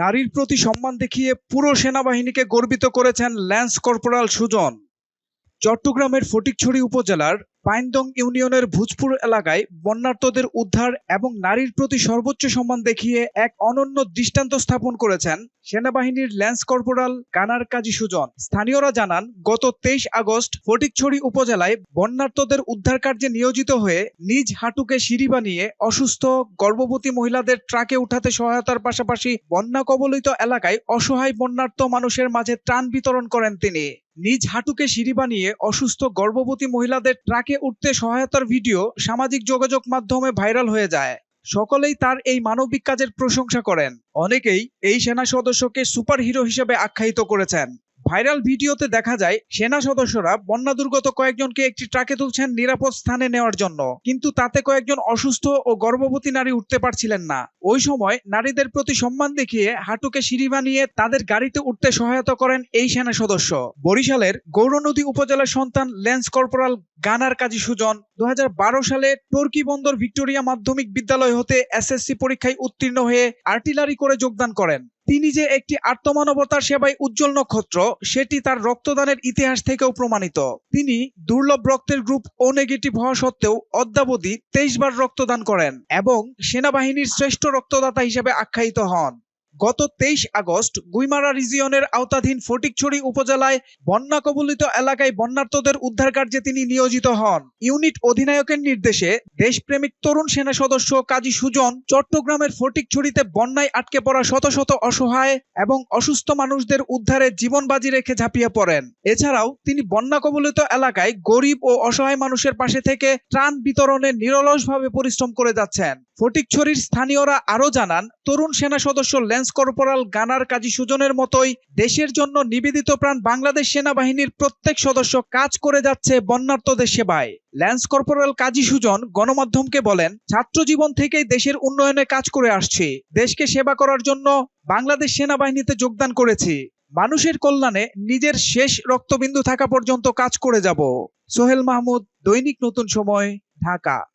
নারীর প্রতি সম্মান দেখিয়ে পুরো সেনাবাহিনীকে গর্বিত করেছেন ল্যান্স কর্পোরাল সুজন। চট্টগ্রামের ফটিকছড়ি উপজেলার পাইনদং ইউনিয়নের ভুজপুর এলাকায় বন্যার্তদের উদ্ধার এবং নারীর প্রতি সর্বোচ্চ সম্মান দেখিয়ে এক অনন্য দৃষ্টান্ত স্থাপন করেছেন সেনাবাহিনীর ল্যান্স কর্পোরাল কানার কাজী সুজন। স্থানীয়রা জানান, গত তেইশ আগস্ট ফটিকছড়ি উপজেলায় বন্যার্তদের উদ্ধার কার্যে নিয়োজিত হয়ে নিজ হাঁটুকে সিঁড়ি বানিয়ে অসুস্থ, গর্ভবতী মহিলাদের ট্রাকে উঠাতে সহায়তার পাশাপাশি বন্যা কবলিত এলাকায় অসহায় বন্যার্ত মানুষের মাঝে ত্রাণ বিতরণ করেন তিনি। নিজ হাঁটুকে সিঁড়ি বানিয়ে অসুস্থ গর্ভবতী মহিলাদের ট্রাকে উঠতে সহায়তার ভিডিও সামাজিক যোগাযোগ মাধ্যমে ভাইরাল হয়ে যায়। সকলেই তার এই মানবিক কাজের প্রশংসা করেন। অনেকেই এই সেনা সদস্যকে সুপার হিরো হিসেবে আখ্যায়িত করেছেন। ভাইরাল ভিডিওতে দেখা যায়, সেনা সদস্যরা বন্যা দুর্গত কয়েকজনকে একটি ট্রাকে তুলছেন নিরাপদ স্থানে নেওয়ার জন্য। কিন্তু তাতে কয়েকজন অসুস্থ ও গর্ভবতী নারী উঠতে পারছিলেন না। ওই সময় নারীদের প্রতি সম্মান দেখিয়ে হাঁটুকে সিঁড়ি বানিয়ে তাদের গাড়িতে উঠতে সহায়তা করেন এই সেনা সদস্য। বরিশালের গৌরনদী উপজেলার সন্তান lance corporal gunner Kazi Sujan দু হাজার বারো সালে টর্কি বন্দর ভিক্টোরিয়া মাধ্যমিক বিদ্যালয় হতে এসএসসি পরীক্ষায় উত্তীর্ণ হয়ে আর্টিলারি করে যোগদান করেন। তিনি যে একটি আত্মমানবতার সেবায় উজ্জ্বল নক্ষত্র, সেটি তার রক্তদানের ইতিহাস থেকেও প্রমাণিত। তিনি দুর্লভ রক্তের গ্রুপ ও নেগেটিভ হওয়া সত্ত্বেও অদ্যাবধি তেইশ বার রক্তদান করেন এবং সেনাবাহিনীর শ্রেষ্ঠ রক্তদাতা হিসেবে আখ্যায়িত হন। গত তেইশ আগস্ট গুইমারা রিজিয়নের আওতাধীন ফটিকছড়ি উপজেলায় বন্যা কবলিত এলাকায় বন্যার্তদের উদ্ধার কার্যে তিনি নিয়োজিত হন। ইউনিট অধিনায়কের নির্দেশে দেশপ্রেমিক তরুণ সেনা সদস্য কাজী সুজন চট্টগ্রামের ফটিকছড়িতে বন্যায় আটকে পড়া শত শত অসহায় এবং অসুস্থ মানুষদের উদ্ধারে জীবন বাজি রেখে ঝাঁপিয়ে পড়েন। এছাড়াও তিনি বন্যা কবলিত এলাকায় গরিব ও অসহায় মানুষের পাশে থেকে ত্রাণ বিতরণে নিরলসভাবে পরিশ্রম করে যাচ্ছেন। ফটিকছড়ির স্থানীয়রা আরও জানান, তরুণ সেনা সদস্য ল্যান্স কর্পোরাল গানার কাজী সুজনের মতোই দেশের জন্য নিবেদিত প্রাণ বাংলাদেশ সেনাবাহিনীর প্রত্যেক সদস্য কাজ করে যাচ্ছে বন্যার্তদের সেবায়। ল্যান্স কর্পোরাল কাজী সুজন গণমাধ্যমকে বলেন, ছাত্র জীবন থেকেই দেশের উন্নয়নে কাজ করে আসছি। দেশকে সেবা করার জন্য বাংলাদেশ সেনাবাহিনীতে যোগদান করেছি। মানুষের কল্যাণে নিজের শেষ রক্তবিন্দু থাকা পর্যন্ত কাজ করে যাব। সোহেল মাহমুদ, দৈনিক নতুন সময়, ঢাকা।